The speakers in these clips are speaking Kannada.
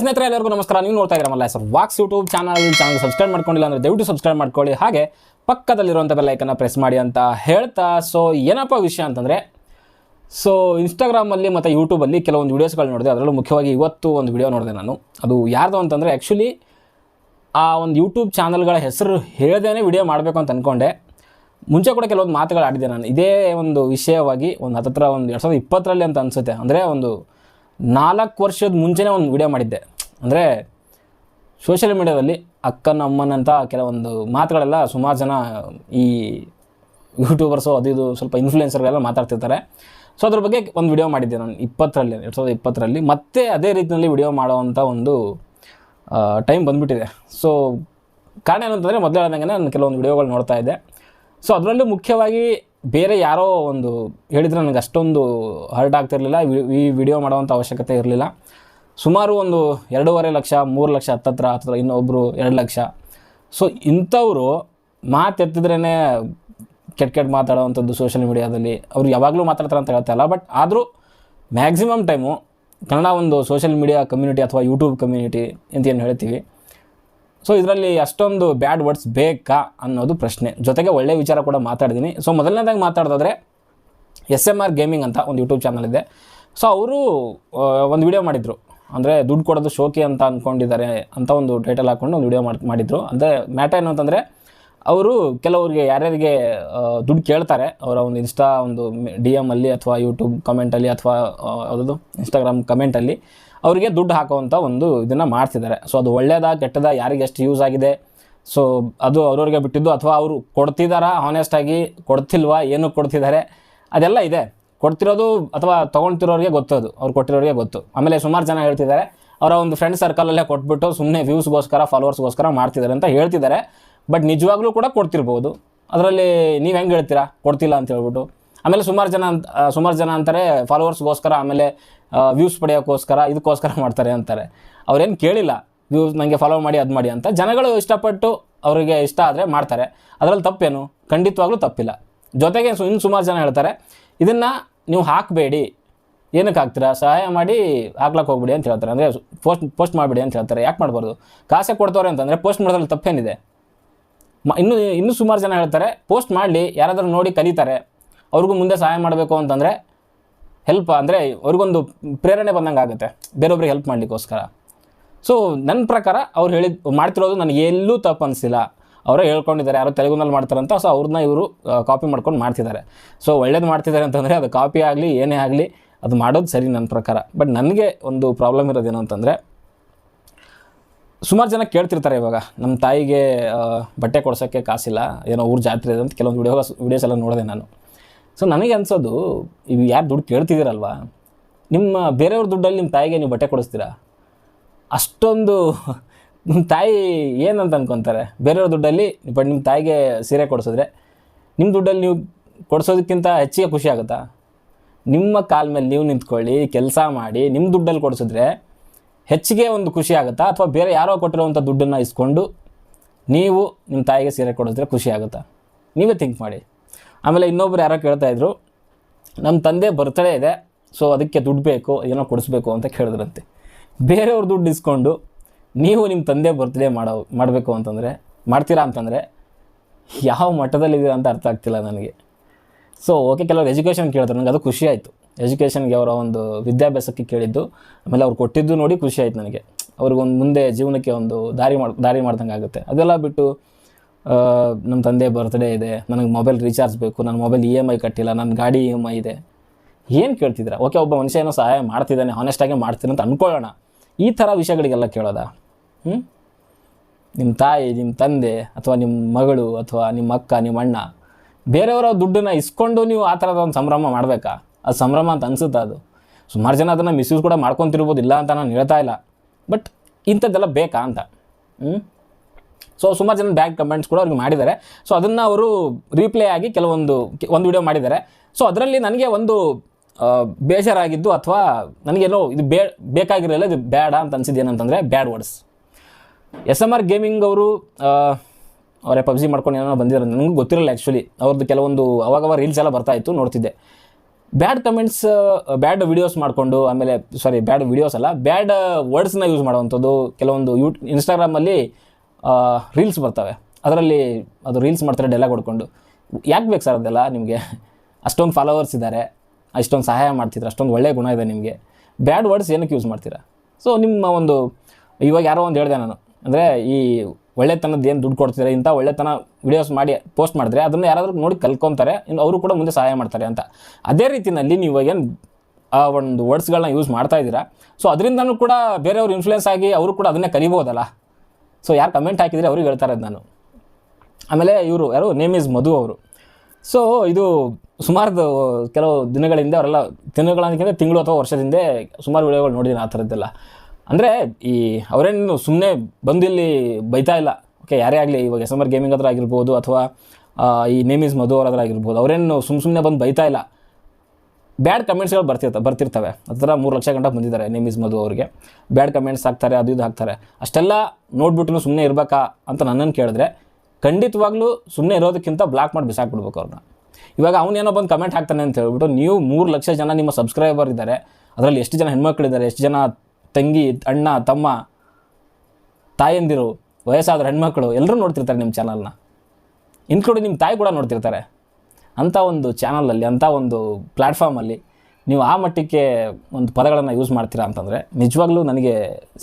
ಸ್ನೇಹಿತರೆ ಎಲ್ಲರಿಗೂ ನಮಸ್ಕಾರ. ನೀವು ನೋಡ್ತಾ ಇದ್ದೀರಲ್ಲ sir walks YouTube channel. Channel subscribe ಮಾಡ್ಕೊಂಡಿಲ್ಲ ಅಂದರೆ ದಯವಿಟ್ಟು ಸಬ್ಸ್ಕ್ರೈಬ್ ಮಾಡ್ಕೊಳ್ಳಿ. ಹಾಗೆ ಪಕ್ಕದಲ್ಲಿರುವಂಥ ಬೆಲ್ಲೈಕನ್ನು ಪ್ರೆಸ್ ಮಾಡಿ ಅಂತ ಹೇಳ್ತಾ. ಸೊ ಏನಪ್ಪ ವಿಷಯ ಅಂತಂದರೆ ಸೊ ಇನ್ಸ್ಟಾಗ್ರಾಮಲ್ಲಿ ಮತ್ತು ಯೂಟ್ಯೂಬಲ್ಲಿ ಕೆಲವೊಂದು ವೀಡಿಯೋಸ್ಗಳು ನೋಡಿದೆ. ಅದರಲ್ಲೂ ಮುಖ್ಯವಾಗಿ ಇವತ್ತು ಒಂದು ವಿಡಿಯೋ ನೋಡಿದೆ ನಾನು. ಅದು ಯಾರ್ದು ಅಂತಂದರೆ ಆ್ಯಕ್ಚುಲಿ ಆ ಒಂದು ಯೂಟ್ಯೂಬ್ ಚಾನಲ್ಗಳ ಹೆಸರು ಹೇಳ್ದೇನೆ ವಿಡಿಯೋ ಮಾಡಬೇಕು ಅಂತ ಅಂದ್ಕೊಂಡೆ ಮುಂಚೆ ಕೂಡ ಕೆಲವೊಂದು ಮಾತುಗಳು ಆಡಿದೆ ನಾನು. ಇದೇ ಒಂದು ವಿಷಯವಾಗಿ ಒಂದು ಹತ್ತತ್ರ ಒಂದು ಎರಡು ಸಾವಿರದ ಇಪ್ಪತ್ತರಲ್ಲಿ ಅಂತ ಅನಿಸುತ್ತೆ. ಅಂದರೆ ಒಂದು ನಾಲ್ಕು ವರ್ಷದ ಮುಂಚೆನೇ ಒಂದು ವಿಡಿಯೋ ಮಾಡಿದ್ದೆ. ಅಂದರೆ ಸೋಷಿಯಲ್ ಮೀಡ್ಯಾದಲ್ಲಿ ಅಕ್ಕನ ಅಮ್ಮನಂತ ಕೆಲವೊಂದು ಮಾತುಗಳೆಲ್ಲ ಸುಮಾರು ಜನ ಈ ಯೂಟ್ಯೂಬರ್ಸು ಅದು ಇದು ಸ್ವಲ್ಪ ಇನ್ಫ್ಲುಯೆನ್ಸರ್ಗಳೆಲ್ಲ ಮಾತಾಡ್ತಿರ್ತಾರೆ. ಸೊ ಅದ್ರ ಬಗ್ಗೆ ಒಂದು ವಿಡಿಯೋ ಮಾಡಿದ್ದೆ ನಾನು ಇಪ್ಪತ್ತರಲ್ಲಿ, ಎರಡು ಸಾವಿರದ ಇಪ್ಪತ್ತರಲ್ಲಿ. ಮತ್ತೆ ಅದೇ ರೀತಿಯಲ್ಲಿ ವಿಡಿಯೋ ಮಾಡೋವಂಥ ಒಂದು ಟೈಮ್ ಬಂದುಬಿಟ್ಟಿದೆ. ಸೊ ಕಾರಣ ಏನು ಅಂತಂದರೆ ಮೊದಲು ಹೇಳ್ದಂಗೆ ನಾನು ಕೆಲವೊಂದು ವಿಡಿಯೋಗಳು ನೋಡ್ತಾ ಇದ್ದೆ. ಸೊ ಅದರಲ್ಲೂ ಮುಖ್ಯವಾಗಿ ಬೇರೆ ಯಾರೋ ಒಂದು ಹೇಳಿದರೆ ನನಗೆ ಅಷ್ಟೊಂದು ಹರ್ಟ್ ಆಗ್ತಿರಲಿಲ್ಲ, ಈ ವಿಡಿಯೋ ಮಾಡೋವಂಥ ಅವಶ್ಯಕತೆ ಇರಲಿಲ್ಲ. ಸುಮಾರು ಒಂದು ಎರಡೂವರೆ ಲಕ್ಷ, ಮೂರು ಲಕ್ಷ ಹತ್ತತ್ರ ಹತ್ತಿರ ಇನ್ನೊಬ್ಬರು ಎರಡು ಲಕ್ಷ. ಸೊ ಇಂಥವರು ಮಾತೆತ್ತಿದ್ರೇ ಕೆಟ್ಟ ಕೆಟ್ಟ ಮಾತಾಡೋವಂಥದ್ದು ಸೋಷಿಯಲ್ ಮೀಡಿಯಾದಲ್ಲಿ ಅವ್ರು ಯಾವಾಗಲೂ ಮಾತಾಡ್ತಾರೆ ಅಂತ ಹೇಳ್ತಾ ಇಲ್ಲ ಬಟ್ ಆದರೂ ಮ್ಯಾಕ್ಸಿಮಮ್ ಟೈಮು ಕನ್ನಡ ಒಂದು ಸೋಷಿಯಲ್ ಮೀಡಿಯಾ ಕಮ್ಯುನಿಟಿ ಅಥವಾ ಯೂಟ್ಯೂಬ್ ಕಮ್ಯುನಿಟಿ ಅಂತ ಏನು ಹೇಳ್ತೀವಿ. ಸೊ ಇದರಲ್ಲಿ ಅಷ್ಟೊಂದು ಬ್ಯಾಡ್ ವರ್ಡ್ಸ್ ಬೇಕಾ ಅನ್ನೋದು ಪ್ರಶ್ನೆ. ಜೊತೆಗೆ ಒಳ್ಳೆಯ ವಿಚಾರ ಕೂಡ ಮಾತಾಡಿದ್ದೀನಿ ಸೊ ಮೊದಲನೇದಾಗಿ ಮಾತಾಡೋದಾದ್ರೆ ಎಸ್ ಎಂ ಆರ್ ಗೇಮಿಂಗ್ ಅಂತ ಒಂದು ಯೂಟ್ಯೂಬ್ ಚಾನಲ್ ಇದೆ. ಸೊ ಅವರು ಒಂದು ವಿಡಿಯೋ ಮಾಡಿದರು. ಅಂದರೆ ದುಡ್ಡು ಕೊಡೋದು ಶೋಕಿ ಅಂತ ಅಂದ್ಕೊಂಡಿದ್ದಾರೆ ಅಂತ ಒಂದು ಟೈಟಲ್ ಹಾಕ್ಕೊಂಡು ಒಂದು ವಿಡಿಯೋ ಮಾಡಿ, ಮಾಡಿದರು. ಅಂದರೆ ಮ್ಯಾಟ ಏನು ಅಂತಂದರೆ ಅವರು ಕೆಲವರಿಗೆ ಯಾರ್ಯಾರಿಗೆ ದುಡ್ಡು ಕೇಳ್ತಾರೆ, ಅವರ ಒಂದು ಇನ್ಸ್ಟಾ ಒಂದು ಡಿ ಅಲ್ಲಿ ಅಥವಾ ಯೂಟ್ಯೂಬ್ ಕಮೆಂಟಲ್ಲಿ ಅಥವಾ ಯಾವುದದು ಇನ್ಸ್ಟಾಗ್ರಾಮ್ ಕಮೆಂಟಲ್ಲಿ ಅವರಿಗೆ ದುಡ್ಡು ಹಾಕುವಂಥ ಒಂದು ಇದನ್ನು ಮಾಡ್ತಿದ್ದಾರೆ. ಸೊ ಅದು ಒಳ್ಳೆಯದಾ ಕೆಟ್ಟದ, ಯಾರಿಗೆ ಎಷ್ಟು ಯೂಸ್ ಆಗಿದೆ? ಸೊ ಅದು ಅವ್ರವ್ರಿಗೆ ಬಿಟ್ಟಿದ್ದು ಅಥವಾ ಅವರು ಕೊಡ್ತಿದ್ದಾರಾ ಹಾನೆಸ್ಟಾಗಿ ಕೊಡ್ತಿಲ್ವಾ? ಏನು ಕೊಡ್ತಿದ್ದಾರೆ? ಅದೆಲ್ಲ ಇದೆ. ಕೊಡ್ತಿರೋದು ಅಥವಾ ತೊಗೊಳ್ತಿರೋರಿಗೆ ಗೊತ್ತದು ಅವ್ರು ಕೊಟ್ಟಿರೋರಿಗೆ ಗೊತ್ತು. ಆಮೇಲೆ ಸುಮಾರು ಜನ ಹೇಳ್ತಿದ್ದಾರೆ, ಅವರ ಒಂದು ಫ್ರೆಂಡ್ ಸರ್ಕಲಲ್ಲೇ ಕೊಟ್ಬಿಟ್ಟು ಸುಮ್ಮನೆ ವ್ಯೂಸ್ಗೋಸ್ಕರ ಫಾಲೋವರ್ಸ್ಗೋಸ್ಕರ ಮಾಡ್ತಿದ್ದಾರೆ ಅಂತ ಹೇಳ್ತಿದ್ದಾರೆ. ಬಟ್ ನಿಜವಾಗ್ಲೂ ಕೂಡ ಕೊಡ್ತಿರ್ಬೋದು. ಅದರಲ್ಲಿ ನೀವು ಹೆಂಗೆ ಹೇಳ್ತೀರಾ? ಕೊಡ್ತಿಲ್ಲ ಅಂತ ಹೇಳ್ಬಿಟ್ಟು. ಆಮೇಲೆ ಸುಮಾರು ಜನ ಅಂತ ಸುಮಾರು ಜನ ಅಂತಾರೆ, ಫಾಲೋವರ್ಸ್ಗೋಸ್ಕರ, ಆಮೇಲೆ ವ್ಯೂಸ್ ಪಡೆಯೋಕ್ಕೋಸ್ಕರ, ಇದಕ್ಕೋಸ್ಕರ ಮಾಡ್ತಾರೆ ಅಂತಾರೆ. ಅವ್ರೇನು ಕೇಳಿಲ್ಲ, ವ್ಯೂಸ್ ನನಗೆ ಫಾಲೋ ಮಾಡಿ, ಅದು ಮಾಡಿ ಅಂತ. ಜನಗಳು ಇಷ್ಟಪಟ್ಟು ಅವರಿಗೆ ಇಷ್ಟ ಆದರೆ ಮಾಡ್ತಾರೆ. ಅದರಲ್ಲಿ ತಪ್ಪೇನು? ಖಂಡಿತವಾಗ್ಲೂ ತಪ್ಪಿಲ್ಲ. ಜೊತೆಗೆ ಇನ್ನು ಸುಮಾರು ಜನ ಹೇಳ್ತಾರೆ, ಇದನ್ನು ನೀವು ಹಾಕಬೇಡಿ. ಏನಕ್ಕೆ ಹಾಕ್ತೀರಾ? ಸಹಾಯ ಮಾಡಿ ಹಾಕ್ಲಕ್ಕೆ ಹೋಗ್ಬಿಡಿ ಅಂತ ಹೇಳ್ತಾರೆ. ಅಂದರೆ ಪೋಸ್ಟ್ ಪೋಸ್ಟ್ ಮಾಡಿಬಿಡಿ ಅಂತ ಹೇಳ್ತಾರೆ. ಯಾಕೆ ಮಾಡಬಾರ್ದು? ಕಾಸೆ ಕೊಡ್ತವ್ರೆ ಅಂತಂದರೆ ಪೋಸ್ಟ್ ಮಾಡೋದ್ರಲ್ಲಿ ತಪ್ಪೇನಿದೆ. ಮ ಇನ್ನೂ ಇನ್ನೂ ಸುಮಾರು ಜನ ಹೇಳ್ತಾರೆ, ಪೋಸ್ಟ್ ಮಾಡಲಿ, ಯಾರಾದರೂ ನೋಡಿ ಕಲಿತಾರೆ. ಅವ್ರಿಗೂ ಮುಂದೆ ಸಹಾಯ ಮಾಡಬೇಕು ಅಂತಂದರೆ ಹೆಲ್ಪ್ ಅಂದರೆ ಅವ್ರಿಗೊಂದು ಪ್ರೇರಣೆ ಬಂದಂಗೆ ಆಗುತ್ತೆ. ಬೇರೊಬ್ರಿಗೆ ಹೆಲ್ಪ್ ಮಾಡಲಿಕ್ಕೋಸ್ಕರ. ಸೊ ನನ್ನ ಪ್ರಕಾರ ಅವ್ರು ಹೇಳಿದ, ಮಾಡ್ತಿರೋದು ನನಗೆ ಎಲ್ಲೂ ತಪ್ಪು ಅನಿಸಿಲ್ಲ. ಅವರೇ ಹೇಳ್ಕೊಂಡಿದ್ದಾರೆ, ಯಾರೋ ತೆಲುಗುನಲ್ಲಿ ಮಾಡ್ತಾರಂತ ಸೊ ಅವ್ರನ್ನ ಇವರು ಕಾಪಿ ಮಾಡ್ಕೊಂಡು ಮಾಡ್ತಿದ್ದಾರೆ. ಸೊ ಒಳ್ಳೇದು ಮಾಡ್ತಿದ್ದಾರೆ ಅಂತಂದರೆ ಅದು ಕಾಪಿ ಆಗಲಿ, ಏನೇ ಆಗಲಿ, ಅದು ಮಾಡೋದು ಸರಿ ನನ್ನ ಪ್ರಕಾರ. ಬಟ್ ನನಗೆ ಒಂದು ಪ್ರಾಬ್ಲಮ್ ಇರೋದೇನು ಅಂತಂದರೆ, ಸುಮಾರು ಜನ ಕೇಳ್ತಿರ್ತಾರೆ ಇವಾಗ ನಮ್ಮ ತಾಯಿಗೆ ಬಟ್ಟೆ ಕೊಡ್ಸೋಕ್ಕೆ ಕಾಸಿಲ್ಲ, ಏನೋ ಊರು ಜಾತ್ರೆ ಇದೆ ಅಂತ ಕೆಲವೊಂದು ವಿಡಿಯೋ ವಿಡಿಯೋಸ್ ಎಲ್ಲ ನೋಡಿದೆ ನಾನು. ಸೊ ನನಗೆ ಅನ್ಸೋದು, ಇವು ಯಾರು ದುಡ್ಡು ಕೇಳ್ತಿದ್ದೀರಲ್ವಾ ನಿಮ್ಮ ಬೇರೆಯವ್ರ ದುಡ್ಡಲ್ಲಿ ನಿಮ್ಮ ತಾಯಿಗೆ ನೀವು ಬಟ್ಟೆ ಕೊಡಿಸ್ತೀರಾ? ಅಷ್ಟೊಂದು ನಿಮ್ಮ ತಾಯಿ ಏನಂತ ಅನ್ಕೊತಾರೆ? ಬೇರೆಯವ್ರ ದುಡ್ಡಲ್ಲಿ ಬಟ್ ನಿಮ್ಮ ತಾಯಿಗೆ ಸೀರೆ ಕೊಡಿಸಿದ್ರೆ ನಿಮ್ಮ ದುಡ್ಡಲ್ಲಿ ನೀವು ಕೊಡಿಸೋದಕ್ಕಿಂತ ಹೆಚ್ಚಿಗೆ ಖುಷಿ ಆಗುತ್ತಾ? ನಿಮ್ಮ ಕಾಲ ಮೇಲೆ ನೀವು ನಿಂತ್ಕೊಳ್ಳಿ, ಕೆಲಸ ಮಾಡಿ ನಿಮ್ಮ ದುಡ್ಡಲ್ಲಿ ಕೊಡಿಸಿದ್ರೆ ಹೆಚ್ಚಿಗೆ ಒಂದು ಖುಷಿ ಆಗುತ್ತಾ? ಅಥವಾ ಬೇರೆ ಯಾರೋ ಕೊಟ್ಟಿರೋವಂಥ ದುಡ್ಡನ್ನು ಇಸ್ಕೊಂಡು ನೀವು ನಿಮ್ಮ ತಾಯಿಗೆ ಸೀರೆ ಕೊಡಿಸಿದ್ರೆ ಖುಷಿ ಆಗುತ್ತಾ? ನೀವೇ ಥಿಂಕ್ ಮಾಡಿ. ಆಮೇಲೆ ಇನ್ನೊಬ್ರು ಯಾರೋ ಕೇಳ್ತಾ ಇದ್ರು ನಮ್ಮ ತಂದೆ ಬರ್ತಡೇ ಇದೆ ಸೊ ಅದಕ್ಕೆ ದುಡ್ಡು ಬೇಕು, ಏನೋ ಕೊಡಿಸ್ಬೇಕು ಅಂತ ಕೇಳಿದ್ರಂತೆ. ಬೇರೆಯವ್ರ ದುಡ್ಡು ಇಸ್ಕೊಂಡು ನೀವು ನಿಮ್ಮ ತಂದೆ ಬರ್ತ್ಡೇ ಮಾಡೋ, ಮಾಡಬೇಕು ಅಂತಂದರೆ, ಮಾಡ್ತೀರಾ ಅಂತಂದರೆ ಯಾವ ಮಟ್ಟದಲ್ಲಿದ್ದೀರಾ ಅಂತ ಅರ್ಥ ಆಗ್ತಿಲ್ಲ ನನಗೆ. ಸೊ ಓಕೆ ಕೆಲವರು ಎಜುಕೇಷನ್ ಕೇಳಿದ್ರು ನನಗೆ ಅದು ಖುಷಿ ಆಯಿತು. ಎಜುಕೇಷನ್ಗೆ ಅವರ ಒಂದು ವಿದ್ಯಾಭ್ಯಾಸಕ್ಕೆ ಕೇಳಿದ್ದು, ಆಮೇಲೆ ಅವ್ರು ಕೊಟ್ಟಿದ್ದು ನೋಡಿ ಖುಷಿ ಆಯಿತು ನನಗೆ. ಅವ್ರಿಗೊಂದು ಮುಂದೆ ಜೀವನಕ್ಕೆ ಒಂದು ದಾರಿ ಮಾಡಿ, ದಾರಿ ಮಾಡ್ದಂಗೆ ಆಗುತ್ತೆ ಅದೆಲ್ಲ ಬಿಟ್ಟು ನಮ್ಮ ತಂದೆ ಬರ್ತ್ಡೇ ಇದೆ, ನನಗೆ ಮೊಬೈಲ್ ರೀಚಾರ್ಜ್ ಬೇಕು ನನ್ನ ಮೊಬೈಲ್ ಇ ಎಂ ಐ ಕಟ್ಟಿಲ್ಲ ನನ್ನ ಗಾಡಿ ಇ ಎಂ ಐ ಇದೆ. ಏನು ಕೇಳ್ತಿದ್ದೀರಾ? ಓಕೆ, ಒಬ್ಬ ಮನುಷ್ಯ ಏನೋ ಸಹಾಯ ಮಾಡ್ತಿದ್ದಾನೆ ಹಾನೆಸ್ಟಾಗಿ ಮಾಡ್ತೀನಿ ಅಂತ ಅಂದ್ಕೊಳ್ಳೋಣ ಈ ಥರ ವಿಷಯಗಳಿಗೆಲ್ಲ ಕೇಳೋದಾ? ಹ್ಞೂ ನಿಮ್ಮ ತಾಯಿ ನಿಮ್ಮ ತಂದೆ, ಅಥವಾ ನಿಮ್ಮ ಮಗಳು, ಅಥವಾ ನಿಮ್ಮ ಅಕ್ಕ ನಿಮ್ಮ ಅಣ್ಣ, ಬೇರೆಯವರ ದುಡ್ಡನ್ನು ಇಸ್ಕೊಂಡು ನೀವು ಆ ಥರದ ಒಂದು ಸಂಭ್ರಮ ಮಾಡಬೇಕಾ? ಅದು ಸಂಭ್ರಮ ಅಂತ ಅನಿಸುತ್ತಾ ಅದು? ಸುಮಾರು ಜನ ಅದನ್ನು ಮಿಸ್ಯೂಸ್ ಕೂಡ ಮಾಡ್ಕೊತಿರ್ಬೋದು, ಇಲ್ಲ ಅಂತ ನಾನು ಹೇಳ್ತಾ ಇಲ್ಲ. ಬಟ್ ಇಂಥದ್ದೆಲ್ಲ ಬೇಕಾ ಅಂತ? ಹ್ಞೂ ಸೊ ಸುಮಾರು ಜನ ಬ್ಯಾಡ್ ಕಮೆಂಟ್ಸ್ ಕೂಡ ಅವ್ರಿಗೆ ಮಾಡಿದ್ದಾರೆ. ಸೊ ಅದನ್ನು ಅವರು ರೀಪ್ಲೇ ಆಗಿ ಕೆಲವೊಂದು, ಒಂದು ವಿಡಿಯೋ ಮಾಡಿದ್ದಾರೆ. ಸೊ ಅದರಲ್ಲಿ ನನಗೆ ಒಂದು ಬೇಜಾರಾಗಿದ್ದು ಅಥವಾ ನನಗೇನೋ ಇದು ಬೇ, ಬೇಕಾಗಿರಲಿಲ್ಲ, ಇದು ಬ್ಯಾಡ ಅಂತ ಅನ್ಸಿದ್ದು ಏನಂತಂದರೆ bad words S M R gaming ಅವರು ಅವರೇ ಪಬ್ಜಿ ಮಾಡ್ಕೊಂಡು ಏನೋ ಬಂದಿದ್ದಾರೆ ನನಗೂ ಗೊತ್ತಿರಲ್ಲ ಆ್ಯಕ್ಚುಲಿ ಅವ್ರದ್ದು ಕೆಲವೊಂದು ಅವಾಗವಾಗ ರೀಲ್ಸ್ ಎಲ್ಲ ಬರ್ತಾ ಇತ್ತು, ನೋಡ್ತಿದ್ದೆ. ಬ್ಯಾಡ್ ಕಮೆಂಟ್ಸ್ ಬ್ಯಾಡ್ ವಿಡಿಯೋಸ್ ಮಾಡಿಕೊಂಡು, ಆಮೇಲೆ ಸಾರಿ ಬ್ಯಾಡ್ ವಿಡಿಯೋಸ್ ಅಲ್ಲ ಬ್ಯಾಡ್ ವರ್ಡ್ಸ್ನ ಯೂಸ್ ಮಾಡುವಂಥದ್ದು, ಕೆಲವೊಂದು ಯೂ ಇನ್ಸ್ಟಾಗ್ರಾಮಲ್ಲಿ ರೀಲ್ಸ್ ಬರ್ತವೆ. ಅದರಲ್ಲಿ ಅದು ರೀಲ್ಸ್ ಮಾಡ್ತಾರೆ ಡೈಲಾಗ್ ಹೊಡ್ಕೊಂಡು. ಯಾಕೆ ಬೇಕು ಸರ್ ಅದೆಲ್ಲ? ನಿಮಗೆ ಅಷ್ಟೊಂದು ಫಾಲೋವರ್ಸ್ ಇದ್ದಾರೆ ಅಷ್ಟೊಂದು ಸಹಾಯ ಮಾಡ್ತಿದ್ರೆ, ಅಷ್ಟೊಂದು ಒಳ್ಳೆಯ ಗುಣ ಇದೆ ನಿಮಗೆ. ಬ್ಯಾಡ್ ವರ್ಡ್ಸ್ ಏನಕ್ಕೆ ಯೂಸ್ ಮಾಡ್ತೀರಾ? ಸೊ ನಿಮ್ಮ ಒಂದು, ಇವಾಗ ಯಾರೋ ಒಂದು ಹೇಳಿದೆ ನಾನು. ಅಂದರೆ ಈ ಒಳ್ಳೆತನದ ಏನು ದುಡ್ಡು ಕೊಡ್ತಿದ್ದಾರೆ ಇಂಥ ಒಳ್ಳೆತನ ವಿಡಿಯೋಸ್ ಮಾಡಿ ಪೋಸ್ಟ್ ಮಾಡಿದ್ರೆ ಅದನ್ನು ಯಾರಾದರೂ ನೋಡಿ ಕಲ್ಕೊತಾರೆ, ಇನ್ನು ಅವರು ಕೂಡ ಮುಂದೆ ಸಹಾಯ ಮಾಡ್ತಾರೆ ಅಂತ. ಅದೇ ರೀತಿಯಲ್ಲಿ ನೀವು ಏನು, ಆ ಒಂದು ವರ್ಡ್ಸ್ಗಳನ್ನ ಯೂಸ್ ಮಾಡ್ತಾ ಇದ್ದೀರಾ? ಸೊ ಅದರಿಂದನೂ ಕೂಡ ಬೇರೆಯವ್ರು ಇನ್ಫ್ಲೂಯೆನ್ಸ್ ಆಗಿ ಅವರು ಕೂಡ ಅದನ್ನೇ ಕಲಿಬೋದಲ್ಲ ಸೊ ಯಾರು ಕಮೆಂಟ್ ಹಾಕಿದರೆ ಅವ್ರಿಗೆ ಹೇಳ್ತಾರೆ ನಾನು. ಆಮೇಲೆ ಇವರು, ಯಾರು? ನೇಮ್ ಇಸ್ ಮಧು ಅವರು. ಸೊ ಇದು ಸುಮಾರು ಕೆಲವು ದಿನಗಳಿಂದ ಅವರೆಲ್ಲ ದಿನಗಳಂತ ತಿಂಗಳು ಅಥವಾ ವರ್ಷದಿಂದ ಸುಮಾರು ವಿಡಿಯೋಗಳು ನೋಡಿದ್ದೀನಿ ಆ ಥರದ್ದೆಲ್ಲ. ಅಂದರೆ ಈ ಅವರೇನು ಸುಮ್ಮನೆ ಬಂದು ಇಲ್ಲಿ ಬೈತಾ ಇಲ್ಲ. ಓಕೆ ಯಾರೇ ಆಗಲಿ ಇವಾಗ ಎಸ್ ಎಂ ಆರ್ ಗೇಮಿಂಗ್ ಹತ್ರ ಆಗಿರ್ಬೋದು ಅಥವಾ ಈ ನೇಮ್ ಇಸ್ ಮಧು ಅವರ ಹತ್ರ ಆಗಿರ್ಬೋದು, ಅವರೇನು ಸುಮ್ಮ ಸುಮ್ಮನೆ ಬಂದು ಬೈತಾ ಇಲ್ಲ. ಬ್ಯಾಡ್ ಕಮೆಂಟ್ಸ್ಗಳು ಬರ್ತಿರ್ತವೆ ಬರ್ತಿರ್ತವೆ. ಹತ್ರ ಮೂರು ಲಕ್ಷ ಗಂಟೆ ಬಂದಿದ್ದಾರೆ ನೇಮ್ ಇಸ್ ಮಧು ಅವರಿಗೆ. ಬ್ಯಾಡ್ ಕಮೆಂಟ್ಸ್ ಹಾಕ್ತಾರೆ, ಅದು ಇದು ಹಾಕ್ತಾರೆ. ಅಷ್ಟೆಲ್ಲ ನೋಡ್ಬಿಟ್ಟು ಸುಮ್ಮನೆ ಇರಬೇಕಾ ಅಂತ ನನ್ನನ್ನು ಕೇಳಿದ್ರೆ ಖಂಡಿತವಾಗ್ಲೂ ಸುಮ್ಮನೆ ಇರೋದಕ್ಕಿಂತ ಬ್ಲಾಕ್ ಮಾಡಿ ಬಿಸಾಕ್ಬಿಡ್ಬೇಕು ಅವ್ರನ್ನ. ಇವಾಗ ಅವನೇನೋ ಬಂದು ಕಮೆಂಟ್ ಹಾಕ್ತಾನೆ ಅಂತ ಹೇಳ್ಬಿಟ್ಟು ನೀವು ಮೂರು ಲಕ್ಷ ಜನ ನಿಮ್ಮ ಸಬ್ಸ್ಕ್ರೈಬರ್ ಇದ್ದಾರೆ, ಅದರಲ್ಲಿ ಎಷ್ಟು ಜನ ಹೆಣ್ಮಕ್ಳಿದ್ದಾರೆ ಎಷ್ಟು ಜನ ತಂಗಿ, ಅಣ್ಣ, ತಮ್ಮ, ತಾಯಂದಿರು ವಯಸ್ಸಾದ ಹೆಣ್ಮಕ್ಳು ಎಲ್ಲರೂ ನೋಡ್ತಿರ್ತಾರೆ ನಿಮ್ಮ ಚಾನಲ್ನ ಇನ್ಕ್ಲೂಡಿಂಗ್ ನಿಮ್ಮ ತಾಯಿ ಕೂಡ ನೋಡ್ತಿರ್ತಾರೆ. ಅಂಥ ಒಂದು ಚಾನಲಲ್ಲಿ ಅಂಥ ಒಂದು ಪ್ಲ್ಯಾಟ್ಫಾರ್ಮಲ್ಲಿ ನೀವು ಆ ಮಟ್ಟಕ್ಕೆ ಒಂದು ಪದಗಳನ್ನು ಯೂಸ್ ಮಾಡ್ತೀರಾ ಅಂತಂದರೆ, ನಿಜವಾಗ್ಲೂ ನನಗೆ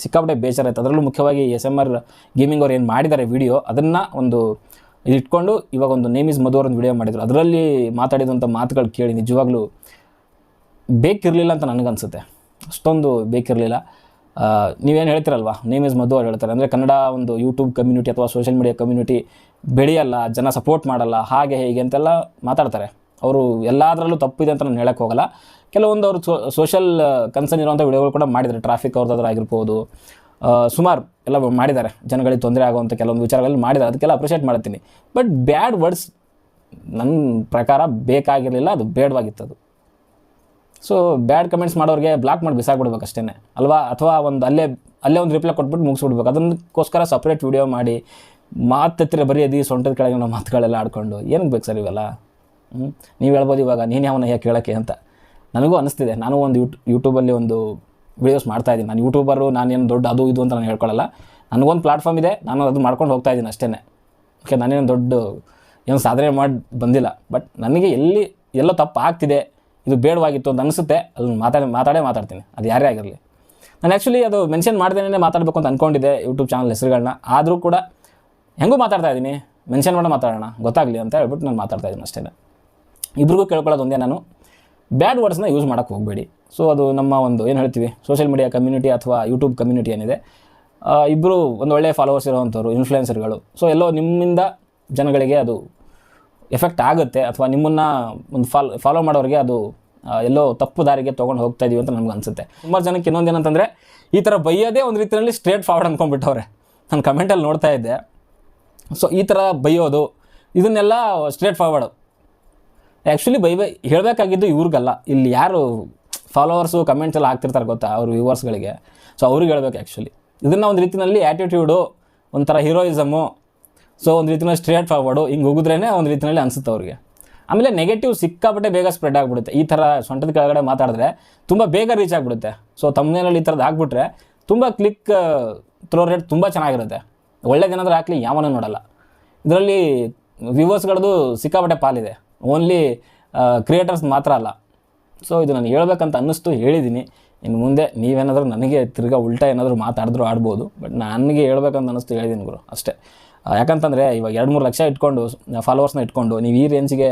ಸಿಕ್ಕಾಪಟ್ಟೆ ಬೇಜಾರಾಯ್ತು. ಅದರಲ್ಲೂ ಮುಖ್ಯವಾಗಿ ಎಸ್ ಎಂ ಆರ್ ಗೇಮಿಂಗ್ ಅವ್ರು ಏನು ಮಾಡಿದ್ದಾರೆ ವಿಡಿಯೋ ಅದನ್ನು ಒಂದು ಇಟ್ಕೊಂಡು ಇವಾಗ ಒಂದು ನೇಮ್ ಇಸ್ ಮಧು ಒಂದು ವಿಡಿಯೋ ಮಾಡಿದರು. ಅದರಲ್ಲಿ ಮಾತಾಡಿದಂಥ ಮಾತುಗಳು ಕೇಳಿ ನಿಜವಾಗ್ಲೂ ಬೇಕಿರಲಿಲ್ಲ ಅಂತ ನನಗನ್ಸುತ್ತೆ. ಅಷ್ಟೊಂದು ಬೇಕಿರಲಿಲ್ಲ. ನೀವೇನು ಹೇಳ್ತಿರಲ್ವಾ? ನೇಮ್ ಇಸ್ ಮಧು ಅವ್ರು ಹೇಳ್ತಾರೆ. ಅಂದರೆ ಕನ್ನಡ ಒಂದು ಯೂಟ್ಯೂಬ್ ಕಮ್ಯುನಿಟಿ ಅಥವಾ ಸೋಷಿಯಲ್ ಮೀಡಿಯಾ ಕಮ್ಯುನಿಟಿ ಬೆಳೆಯಲ್ಲ, ಜನ ಸಪೋರ್ಟ್ ಮಾಡಲ್ಲ, ಹಾಗೆ ಹೀಗೆ ಅಂತೆಲ್ಲ ಮಾತಾಡ್ತಾರೆ. ಅವರು ಎಲ್ಲದರಲ್ಲೂ ತಪ್ಪಿದೆ ಅಂತ ನಾನು ಹೇಳಕ್ಕೆ ಹೋಗಲ್ಲ. ಕೆಲವೊಂದು ಅವರು ಸೋಷಲ್ ಕನ್ಸರ್ನ್ ಇರುವಂಥ ವಿಡಿಯೋಗಳು ಕೂಡ ಮಾಡಿದ್ದಾರೆ. ಟ್ರಾಫಿಕ್ ಅವ್ರದ್ದಾದ್ರೂ ಆಗಿರ್ಬೋದು ಸುಮಾರು ಎಲ್ಲ ಮಾಡಿದ್ದಾರೆ. ಜನಗಳಿಗೆ ತೊಂದರೆ ಆಗುವಂಥ ಕೆಲವೊಂದು ವಿಚಾರಗಳಲ್ಲಿ ಮಾಡಿದ್ದಾರೆ. ಅದಕ್ಕೆಲ್ಲ ಅಪ್ರಿಷಿಯೇಟ್ ಮಾಡ್ತೀನಿ. ಬಟ್ ಬ್ಯಾಡ್ ವರ್ಡ್ಸ್ ನನ್ನ ಪ್ರಕಾರ ಬೇಕಾಗಿರಲಿಲ್ಲ, ಅದು ಬೇಡವಾಗಿತ್ತು ಅದು ಸೊ ಬ್ಯಾಡ್ ಕಮೆಂಟ್ಸ್ ಮಾಡೋರಿಗೆ ಬ್ಲಾಕ್ ಮಾಡಿ ಬಿಸಾಕ್ಬಿಡ್ಬೇಕು ಅಷ್ಟೇ ಅಲ್ವಾ? ಅಥವಾ ಒಂದು ಅಲ್ಲೇ ಅಲ್ಲೇ ಒಂದು ರಿಪ್ಲೈ ಕೊಟ್ಬಿಟ್ಟು ಮುಗಿಸ್ಬಿಡ್ಬೇಕು. ಅದಕ್ಕೋಸ್ಕರ ಸಪ್ರೇಟ್ ವಿಡಿಯೋ ಮಾಡಿ ಮಾತತ್ತಿರ ಬರೀ ಸೊಂಟದ ಕೆಳಗೆ ನಮ್ಮ ಮಾತುಗಳೆಲ್ಲ ಆಡ್ಕೊಂಡು, ಏನಕ್ಕೆ ಬೇಕು ಸರ್ ಇವೆಲ್ಲ? ಹ್ಞೂ ನೀವು ಹೇಳ್ಬೋದು ಇವಾಗ, ನೀನು ಯಾವನ ಹೇಗೆ ಕೇಳೋಕ್ಕೆ ಅಂತ. ನನಗೂ ಅನಿಸ್ತಿದೆ, ನಾನು ಒಂದು ಯೂಟ್, ಯೂಟ್ಯೂಬಲ್ಲಿ ಒಂದು ವೀಡಿಯೋಸ್ ಮಾಡ್ತಾ ಇದ್ದೀನಿ. ನಾನು ಯೂಟ್ಯೂಬರು, ನಾನೇನು ದೊಡ್ಡ ಅದು ಇದು ಅಂತ ನಾನು ಹೇಳ್ಕೊಳ್ಳಲ್ಲ. ನನಗೊಂದು ಪ್ಲಾಟ್ಫಾರ್ಮ್ ಇದೆ, ನಾನು ಅದು ಮಾಡ್ಕೊಂಡು ಹೋಗ್ತಾ ಇದ್ದೀನಿ ಅಷ್ಟೇ ಓಕೆ ನಾನೇನು ದೊಡ್ಡ, ಏನು ಸಾಧನೆ ಮಾಡಿ ಬಂದಿಲ್ಲ. ಬಟ್ ನನಗೆ ಎಲ್ಲಿ, ಎಲ್ಲೋ ತಪ್ಪು ಆಗ್ತಿದೆ, ಇದು ಬೇಡವಾಗಿತ್ತು ಅಂತ ಅನಿಸುತ್ತೆ, ಅದನ್ನು ಮಾತಾಡಿ, ಮಾತಾಡೇ ಮಾತಾಡ್ತೀನಿ. ಅದು ಯಾರೇ ಆಗಿರಲಿ. ನಾನು ಆ್ಯಕ್ಚುಲಿ ಅದು ಮೆನ್ಷನ್ ಮಾಡ್ದೇನೆ ಮಾತಾಡಬೇಕು ಅಂತ ಅಂದ್ಕೊಂಡಿದ್ದೆ ಯೂಟ್ಯೂಬ್ ಚಾನಲ್ ಹೆಸರುಗಳನ್ನ ಆದರೂ ಕೂಡ ಹೆಂಗೂ ಮಾತಾಡ್ತಾ ಇದ್ದೀನಿ. ಮೆನ್ಷನ್ ಮಾಡೋ ಮಾತಾಡೋಣ. ಗೊತ್ತಾಗಲಿ ಅಂತ ಹೇಳ್ಬಿಟ್ಟು ನಾನು ಮಾತಾಡ್ತಾ ಇದ್ದೀನಿ ಅಷ್ಟೇ ಇಬ್ರಿಗೂ ಕೇಳ್ಕೊಳ್ಳೋದು ಒಂದೇ ನಾನು. ಬ್ಯಾಡ್ ವರ್ಡ್ಸ್ನ ಯೂಸ್ ಮಾಡೋಕ್ಕೆ ಹೋಗಬೇಡಿ. ಸೊ ಅದು ನಮ್ಮ ಒಂದು, ಏನು ಹೇಳ್ತೀವಿ? ಸೋಷಿಯಲ್ ಮೀಡಿಯಾ ಕಮ್ಯುನಿಟಿ ಅಥವಾ ಯೂಟ್ಯೂಬ್ ಕಮ್ಯುನಿಟಿ ಏನಿದೆ. ಇಬ್ಬರು ಒಂದು ಒಳ್ಳೆಯ ಫಾಲೋವರ್ಸ್ ಇರೋವಂಥವ್ರು ಇನ್ಫ್ಲುಯೆನ್ಸರ್ಗಳು ಸೊ ಎಲ್ಲೋ ನಿಮ್ಮಿಂದ ಜನಗಳಿಗೆ ಅದು ಎಫೆಕ್ಟ್ ಆಗುತ್ತೆ ಅಥವಾ ನಿಮ್ಮನ್ನು ಒಂದು ಫಾಲ್ ಫಾಲೋ ಮಾಡೋರಿಗೆ ಅದು ಎಲ್ಲೋ ತಪ್ಪು ದಾರಿಗೆ ತೊಗೊಂಡು ಹೋಗ್ತಾ ಇದೀವಿ ಅಂತ ನಮ್ಗೆ ಅನಿಸುತ್ತೆ. ಸುಮಾರು ಜನಕ್ಕೆ ಇನ್ನೊಂದು ಏನಂತಂದರೆ ಈ ಥರ ಬೈಯೋದೇ ಒಂದು ರೀತಿಯಲ್ಲಿ ಸ್ಟ್ರೇಟ್ ಫಾರ್ವರ್ಡ್ ಅಂದ್ಕೊಂಡ್ಬಿಟ್ಟವ್ರೆ ನಾನು ಕಮೆಂಟಲ್ಲಿ ನೋಡ್ತಾ ಇದ್ದೆ. ಸೊ ಈ ಥರ ಬೈಯೋದು, ಇದನ್ನೆಲ್ಲ straight forward actually bye bye, ಹೇಳಬೇಕಾಗಿದ್ದು ಇವ್ರಿಗಲ್ಲ. ಇಲ್ಲಿ ಯಾರು ಫಾಲೋವರ್ಸು ಕಮೆಂಟ್ಸ್ ಎಲ್ಲ ಆಗ್ತಿರ್ತಾರೆ ಗೊತ್ತಾ ಅವ್ರ ವ್ಯೂವರ್ಸ್ಗಳಿಗೆ ಸೊ ಅವ್ರಿಗೆ ಹೇಳ್ಬೇಕು ಆ್ಯಕ್ಚುಲಿ ಇದನ್ನು ಒಂದು ರೀತಿಯಲ್ಲಿ ಆ್ಯಟಿಟ್ಯೂಡು ಒಂಥರ ಹೀರೋಯಿಸಮು ಸೊ ಒಂದು ರೀತಿಯಲ್ಲಿ ಸ್ಟ್ರೇಟ್ ಫಾರ್ವರ್ಡು ಹಿಂಗೆ ಹೋಗಿದ್ರೇ ಒಂದು ರೀತಿಯಲ್ಲಿ ಅನಿಸುತ್ತೆ ಅವ್ರಿಗೆ. ಆಮೇಲೆ ನೆಗೆಟಿವ್ ಸಿಕ್ಕಾಪಟ್ಟೆ ಬೇಗ ಸ್ಪ್ರೆಡ್ ಆಗಿಬಿಡುತ್ತೆ. ಈ ಥರ ಸೊಂಟದ ಕೆಳಗಡೆ ಮಾತಾಡಿದ್ರೆ ತುಂಬ ಬೇಗ ರೀಚ್ ಆಗಿಬಿಡುತ್ತೆ. ಸೊ ತಮ್ಮನೇನಲ್ಲಿ ಈ ಥರದ್ದು ಹಾಕ್ಬಿಟ್ರೆ ತುಂಬ ಕ್ಲಿಕ್ ಥ್ರೋ ರೇಟ್ ತುಂಬ ಚೆನ್ನಾಗಿರುತ್ತೆ. ಒಳ್ಳೇದೇನಾದ್ರೂ ಹಾಕಲಿ, ಯಾವನೂ ನೋಡಲ್ಲ. ಇದರಲ್ಲಿ ವ್ಯೂವರ್ಸ್ಗಳದ್ದು ಸಿಕ್ಕಾಪಟ್ಟೆ ಪಾಲಿದೆ. ಓನ್ಲಿ ಕ್ರಿಯೇಟರ್ಸ್ ಮಾತ್ರ ಅಲ್ಲ. ಸೊ ಇದು ನಾನು ಹೇಳ್ಬೇಕಂತ ಅನ್ನಿಸ್ತು ಹೇಳಿದ್ದೀನಿ ಇನ್ನು ಮುಂದೆ ನೀವೇನಾದರೂ ನನಗೆ ತಿರ್ಗಾ ಉಲ್ಟಾ ಏನಾದರೂ ಮಾತಾಡಿದ್ರು ಆಡ್ಬೋದು. ಬಟ್ ನನಗೆ ಹೇಳ್ಬೇಕಂತ ಅನ್ನಿಸ್ತು ಹೇಳಿದ್ದೀನಿ ಗುರು, ಅಷ್ಟೇ. ಯಾಕಂತಂದರೆ ಇವಾಗ ಎರಡು ಮೂರು ಲಕ್ಷ ಇಟ್ಕೊಂಡು ಫಾಲೋವರ್ಸ್ನ ಇಟ್ಕೊಂಡು, ನೀವು ಈ ರೇಂಜ್ಗೆ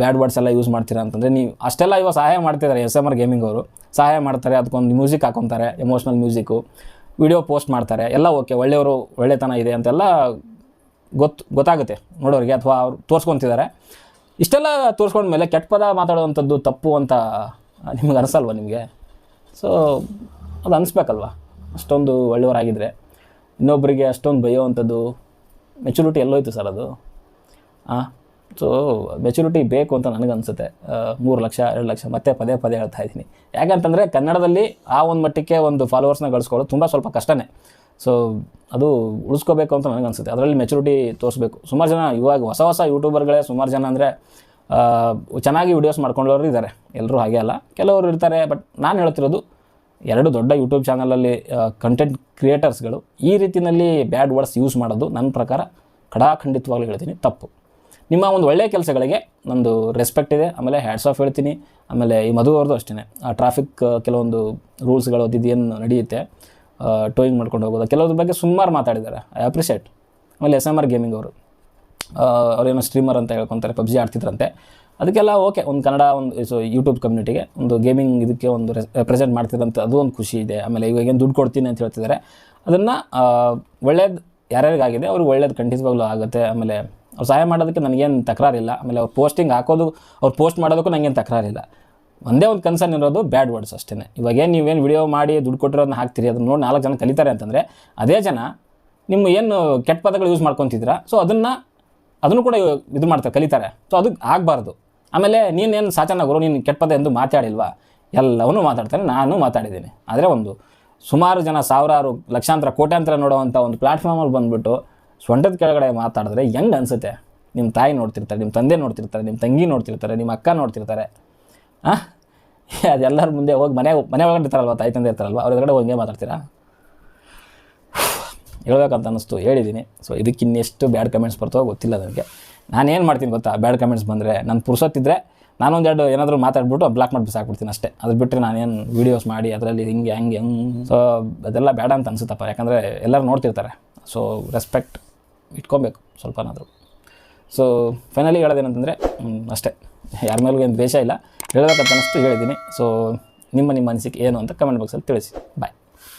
ಬ್ಯಾಡ್ ವರ್ಡ್ಸ್ ಎಲ್ಲ ಯೂಸ್ ಮಾಡ್ತೀರಾ ಅಂತಂದರೆ ನೀವು ಅಷ್ಟೆಲ್ಲ ಇವಾಗ ಸಹಾಯ ಮಾಡ್ತಿದ್ದಾರೆ ಎಸ್ ಎಂ ಆರ್ ಗೇಮಿಂಗ್ ಅವರು. ಸಹಾಯ ಮಾಡ್ತಾರೆ, ಅದಕ್ಕೊಂದು ಮ್ಯೂಸಿಕ್ ಹಾಕೊತಾರೆ ಎಮೋಷ್ನಲ್ ಮ್ಯೂಸಿಕ್ಕು ವಿಡಿಯೋ ಪೋಸ್ಟ್ ಮಾಡ್ತಾರೆ. ಎಲ್ಲ ಓಕೆ, ಒಳ್ಳೆಯವರು ಒಳ್ಳೆತನ ಇದೆ ಅಂತೆಲ್ಲ ಗೊತ್ತು, ಗೊತ್ತಾಗುತ್ತೆ ನೋಡೋರಿಗೆ ಅಥವಾ ಅವ್ರು ತೋರಿಸ್ಕೊತಿದ್ದಾರೆ. ಇಷ್ಟೆಲ್ಲ ತೋರಿಸ್ಕೊಂಡ್ಮೇಲೆ ಕೆಟ್ಟ ಪದ ಮಾತಾಡುವಂಥದ್ದು ತಪ್ಪು ಅಂತ ನಿಮ್ಗೆ ಅನಿಸಲ್ವ ನಿಮಗೆ? ಸೊ ಅದು ಅನಿಸ್ಬೇಕಲ್ವ? ಅಷ್ಟೊಂದು ಒಳ್ಳೆಯವರಾಗಿದ್ದರೆ ಇನ್ನೊಬ್ಬರಿಗೆ ಅಷ್ಟೊಂದು ಬೈಯೋವಂಥದ್ದು ಮೆಚುರಿಟಿ ಎಲ್ಲೋಯ್ತು ಸರ್ ಅದು. ಹಾಂ ಸೊ ಮೆಚುರಿಟಿ ಬೇಕು ಅಂತ ನನಗನ್ಸುತ್ತೆ ಮೂರು ಲಕ್ಷ, ಎರಡು ಲಕ್ಷ, ಮತ್ತೆ ಪದೇ ಪದೇ ಹೇಳ್ತಾ ಇದ್ದೀನಿ. ಯಾಕಂತಂದರೆ ಕನ್ನಡದಲ್ಲಿ ಆ ಒಂದು ಮಟ್ಟಕ್ಕೆ ಒಂದು ಫಾಲೋವರ್ಸ್ನ ಗಳಿಸ್ಕೊಳ್ಳೋದು ತುಂಬ ಸ್ವಲ್ಪ ಕಷ್ಟನೇ. ಸೊ ಅದು ಉಳಿಸ್ಕೋಬೇಕು ಅಂತ ನನಗನ್ಸುತ್ತೆ ಅದರಲ್ಲಿ ಮೆಚುರಿಟಿ ತೋರಿಸ್ಬೇಕು. ಸುಮಾರು ಜನ ಇವಾಗ ಹೊಸ ಹೊಸ ಯೂಟ್ಯೂಬರ್ಗಳೇ ಸುಮಾರು ಜನ ಅಂದರೆ ಚೆನ್ನಾಗಿ ವಿಡಿಯೋಸ್ ಮಾಡ್ಕೊಂಡವ್ರು ಇದ್ದಾರೆ ಎಲ್ಲರೂ ಹಾಗೆ ಅಲ್ಲ. ಕೆಲವರು ಇರ್ತಾರೆ ಬಟ್ ನಾನು ಹೇಳ್ತಿರೋದು ಎರಡು ದೊಡ್ಡ ಯೂಟ್ಯೂಬ್ ಚಾನಲಲ್ಲಿ ಕಂಟೆಂಟ್ ಕ್ರಿಯೇಟರ್ಸ್ಗಳು ಈ ರೀತಿಯಲ್ಲಿ ಬ್ಯಾಡ್ ವರ್ಡ್ಸ್ ಯೂಸ್ ಮಾಡೋದು ನನ್ನ ಪ್ರಕಾರ ಖಡಾಖಂಡಿತವಾಗಲೂ ಹೇಳ್ತೀನಿ ತಪ್ಪು. ನಿಮ್ಮ ಒಂದು ಒಳ್ಳೆಯ ಕೆಲಸಗಳಿಗೆ ನಂದು ರೆಸ್ಪೆಕ್ಟ್ ಇದೆ. ಆಮೇಲೆ ಹ್ಯಾಡ್ಸ್ ಆಫ್ ಹೇಳ್ತೀನಿ. ಆಮೇಲೆ ಈ ಮಧು ಅವ್ರದ್ದು ಅಷ್ಟೇ ಆ ಟ್ರಾಫಿಕ್ ಕೆಲವೊಂದು ರೂಲ್ಸ್ಗಳು ಏನು ನಡೆಯುತ್ತೆ ಟೋಯಿಂಗ್ ಮಾಡ್ಕೊಂಡು ಹೋಗೋದು, ಕೆಲವ್ರ ಬಗ್ಗೆ ಸುಮಾರು ಮಾತಾಡಿದ್ದಾರೆ. ಐ ಅಪ್ರಿಷಿಯೇಟ್ ಆಮೇಲೆ ಎಸ್ ಎಂ ಆರ್ ಗೇಮಿಂಗ್ ಅವರು. ಅವರೇನೋ ಅವ್ರೇನೋ ಸ್ಟ್ರೀಮರ್ ಅಂತ ಹೇಳ್ಕೊತಾರೆ, ಪಬ್ಜಿ ಆಡ್ತಿದ್ರಂತೆ. ಅದಕ್ಕೆಲ್ಲ ಓಕೆ ಒಂದು ಕನ್ನಡ, ಒಂದು ಸೊ ಯೂಟ್ಯೂಬ್ ಕಮ್ಯುನಿಟಿಗೆ ಒಂದು ಗೇಮಿಂಗ್ ಇದಕ್ಕೆ ಒಂದು ರೆಪ್ರೆಸೆಂಟ್ ಮಾಡ್ತಿದ್ರಂತೆ. ಅದು ಒಂದು ಖುಷಿ ಇದೆ. ಆಮೇಲೆ ಇವಾಗ ಏನು ದುಡ್ಡು ಕೊಡ್ತೀನಿ ಅಂತ ಹೇಳ್ತಿದ್ದಾರೆ. ಅದನ್ನು ಒಳ್ಳೇದು ಯಾರ್ಯಾರಿಗಾಗಿದೆ, ಅವ್ರಿಗೆ ಒಳ್ಳೇದು ಖಂಡಿತವಾಗ್ಲೂ ಆಗುತ್ತೆ. ಆಮೇಲೆ ಅವ್ರು ಸಹಾಯ ಮಾಡೋದಕ್ಕೆ ನನಗೇನು ತಕರಾರಿಲ್ಲ ಆಮೇಲೆ ಅವ್ರು ಪೋಸ್ಟಿಂಗ್ ಹಾಕೋದು, ಅವ್ರು ಪೋಸ್ಟ್ ಮಾಡೋದಕ್ಕೂ ನನಗೇನು ತಕರಾರಿಲ್ಲ ಒಂದೇ ಒಂದು ಕನ್ಸರ್ನ್ ಇರೋದು ಬ್ಯಾಡ್ ವರ್ಡ್ಸ್ ಅಷ್ಟೇ ಇವಾಗ ಏನು ನೀವೇನು ವಿಡಿಯೋ ಮಾಡಿ ದುಡ್ಡು ಕೊಟ್ಟಿರೋದನ್ನ ಹಾಕ್ತೀರಿ, ಅದನ್ನ ನೋಡಿ ನಾಲ್ಕು ಜನ ಕಲಿತಾರೆ ಅಂತಂದರೆ ಅದೇ ಜನ ನಿಮ್ಮ ಏನು ಕೆಟ್ಟ ಪದಗಳು ಯೂಸ್ ಮಾಡ್ಕೊತಿದ್ದೀರಾ ಸೊ ಅದನ್ನು ಅದನ್ನು ಕೂಡ ಇದು ಮಾಡ್ತಾರೆ, ಕಲಿತಾರೆ. ಸೊ ಅದು ಆಗಬಾರ್ದು. ಆಮೇಲೆ ನೀನೇನು ಗುರು ನೀನು ಕೆಟ್ಟ ಪದ ಎಂದು ಮಾತಾಡಿಲ್ವಾ? ಎಲ್ಲವನ್ನೂ ಮಾತಾಡ್ತಾರೆ ನಾನು ಮಾತಾಡಿದ್ದೀನಿ. ಆದರೆ ಒಂದು ಸುಮಾರು ಜನ ಸಾವಿರಾರು ಲಕ್ಷಾಂತರ, ಕೋಟ್ಯಾಂತರ ನೋಡುವಂಥ ಒಂದು ಪ್ಲ್ಯಾಟ್ಫಾರ್ಮಲ್ಲಿ ಬಂದುಬಿಟ್ಟು ಸೊಂಟದ ಕೆಳಗಡೆ ಮಾತಾಡಿದ್ರೆ ಹೆಂಗೆ ಅನಿಸುತ್ತೆ? ನಿಮ್ಮ ತಾಯಿ ನೋಡ್ತಿರ್ತಾರೆ ನಿಮ್ಮ ತಂದೆ ನೋಡ್ತಿರ್ತಾರೆ ನಿಮ್ಮ ತಂಗಿ ನೋಡ್ತಿರ್ತಾರೆ ನಿಮ್ಮ ಅಕ್ಕ ನೋಡ್ತಿರ್ತಾರೆ. ಹಾಂ ಅದೆಲ್ಲರ ಮುಂದೆ ಹೋಗಿ ಮನೆ ಮನೆ ಒಳಗಡೆ ಇರ್ತಾರಲ್ವ, ತಾಯಿ ತಂದೆ ಇರ್ತಾರಲ್ವ, ಅವ್ರ ಎದುರುಗಡೆ ಹೋಗಿ ಮಾತಾಡ್ತೀರಾ? ಹೇಳ್ಬೇಕಂತ ಅನ್ನಿಸ್ತು ಹೇಳಿದ್ದೀನಿ ಸೊ ಇದಕ್ಕೆ ಇನ್ನೆಷ್ಟು ಬ್ಯಾಡ್ ಕಮೆಂಟ್ಸ್ ಬರ್ತವೋ ಗೊತ್ತಿಲ್ಲ ನನಗೆ ನಾನು ಏನು ಮಾಡ್ತೀನಿ ಗೊತ್ತಾ? ಬ್ಯಾಡ್ ಕಮೆಂಟ್ಸ್ ಬಂದರೆ ನಾನು ಪುರ್ಸೊತ್ತಿದ್ರೆ ನಾನೊಂದೆರಡು ಏನಾದರೂ ಮಾತಾಡ್ಬಿಟ್ಟು ಬ್ಲಾಕ್ ಮಾಡಿ ಬಿಸಾಕ್ಬಿಡ್ತೀನಿ ಅಷ್ಟೇ. ಅದ್ರ ಬಿಟ್ಟರೆ ನಾನೇನು ವೀಡಿಯೋಸ್ ಮಾಡಿ ಅದರಲ್ಲಿ ಹಿಂಗೆ, ಹಂಗೆ ಹೆಂಗೆ ಸೊ ಅದೆಲ್ಲ ಬೇಡ ಅಂತ ಅನಿಸುತ್ತಪ್ಪ. ಯಾಕಂದರೆ ಎಲ್ಲರೂ ನೋಡ್ತಿರ್ತಾರೆ. ಸೊ ರೆಸ್ಪೆಕ್ಟ್ ಇಟ್ಕೊಬೇಕು ಸ್ವಲ್ಪನಾದರೂ. ಸೊ ಫೈನಲಿ ಹೇಳೋದೇನಂತಂದರೆ ಅಷ್ಟೇ. ಯಾರ ಮೇಲೂ ಏನು ದ್ವೇಷ ಇಲ್ಲ. ಹೇಳಬೇಕಂತ ಅನ್ನಿಸ್ತು ಹೇಳಿದ್ದೀನಿ. ಸೊ ನಿಮ್ಮ ನಿಮ್ಮ ಅನಿಸಿಕೆ ಏನು ಅಂತ ಕಮೆಂಟ್ ಬಾಕ್ಸಲ್ಲಿ ತಿಳಿಸಿ. ಬಾಯ್